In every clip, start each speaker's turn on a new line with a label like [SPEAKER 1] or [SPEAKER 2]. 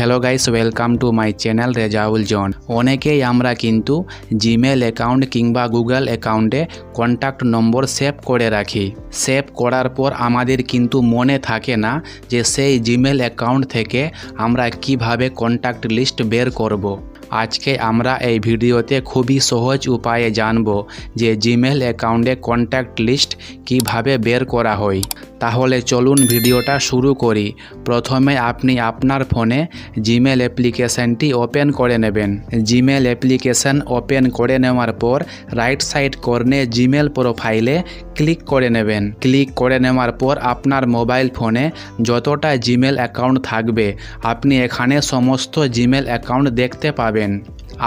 [SPEAKER 1] Hello guys welcome to my channel Rezaul জন অনেকেই আমরা কিন্তু জিমেল অ্যাকাউন্ট কিংবা গুগল অ্যাকাউন্টে কন্ট্যাক্ট নম্বর সেভ করে রাখি। সেভ করার পর আমাদের কিন্তু মনে থাকে না যে সেই জিমেল অ্যাকাউন্ট থেকে আমরা কীভাবে কন্ট্যাক্ট লিস্ট বের করব। আজকে আমরা এই ভিডিওতে খুবই সহজ উপায়ে জানব যে জিমেল অ্যাকাউন্টে কন্ট্যাক্ট লিস্ট কীভাবে বের করা হয়। তাহলে চলুন ভিডিওটা শুরু করি। প্রথমে আপনি আপনার ফোনে জিমেল অ্যাপ্লিকেশানটি ওপেন করে নেবেন। জিমেল অ্যাপ্লিকেশান ওপেন করে নেওয়ার পর রাইট সাইড কর্নে জিমেল প্রোফাইলে ক্লিক করে নেবেন। ক্লিক করে নেওয়ার পর আপনার মোবাইল ফোনে যতটা জিমেল অ্যাকাউন্ট থাকবে, আপনি এখানে সমস্ত জিমেল অ্যাকাউন্ট দেখতে পাবেন।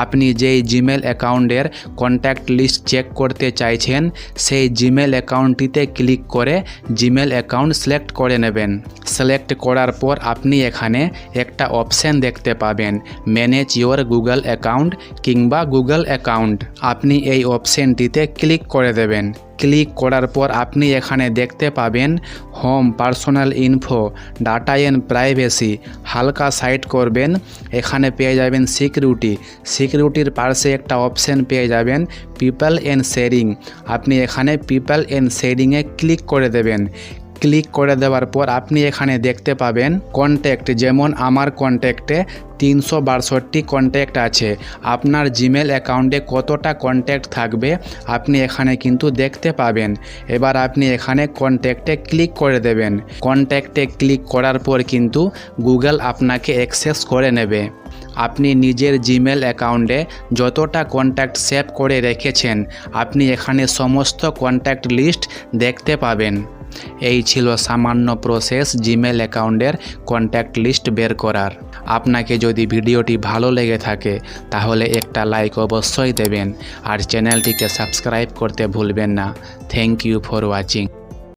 [SPEAKER 1] আপনি যেই জিমেল অ্যাকাউন্টের কন্ট্যাক্ট লিস্ট চেক করতে চাইছেন, সেই জিমেল অ্যাকাউন্টটিতে ক্লিক করে জিমেল অ্যাকাউন্ট সিলেক্ট করে নেবেন। সিলেক্ট করার পর আপনি এখানে একটা অপশান দেখতে পাবেন ম্যানেজ ইওর গুগল অ্যাকাউন্ট কিংবা গুগল অ্যাকাউন্ট আপনি এই অপশানটিতে ক্লিক করে দেবেন। ক্লিক করার পর আপনি এখানে দেখতে পাবেন home personal info data and privacy হালকা সাইড করবেন, এখানে পেয়ে যাবেন সিকিউরিটি সিকিউরিটির পাশে একটা অপশান পেয়ে যাবেন পিপল এন্ড শেয়ারিং আপনি এখানে পিপল এন্ড শেয়ারিংয়ে ক্লিক করে দেবেন। ক্লিক করে দেওয়ার পর আপনি এখানে দেখতে পাবেন কন্ট্যাক্ট যেমন আমার কন্ট্যাক্টে তিনশো বাষট্টি কন্ট্যাক্ট আছে। আপনার জিমেল অ্যাকাউন্টে কতটা কন্ট্যাক্ট থাকবে আপনি এখানে কিন্তু দেখতে পাবেন। এবার আপনি এখানে কন্ট্যাক্টে ক্লিক করে দেবেন। কন্ট্যাক্টে ক্লিক করার পর কিন্তু গুগল আপনাকে অ্যাক্সেস করে নেবে। আপনি নিজের জিমেল অ্যাকাউন্টে যতটা কন্ট্যাক্ট সেভ করে রেখেছেন, আপনি এখানে সমস্ত কন্ট্যাক্ট লিস্ট দেখতে পাবেন। এই ছিল সামান্য প্রসেস জিমেল অ্যাকাউন্টের কন্ট্যাক্ট লিস্ট বের করার। আপনাকে যদি ভিডিওটি ভালো লেগে থাকে, তাহলে একটা লাইক অবশ্যই দেবেন। আর চ্যানেলটিকে সাবস্ক্রাইব করতে ভুলবেন না। Thank you for watching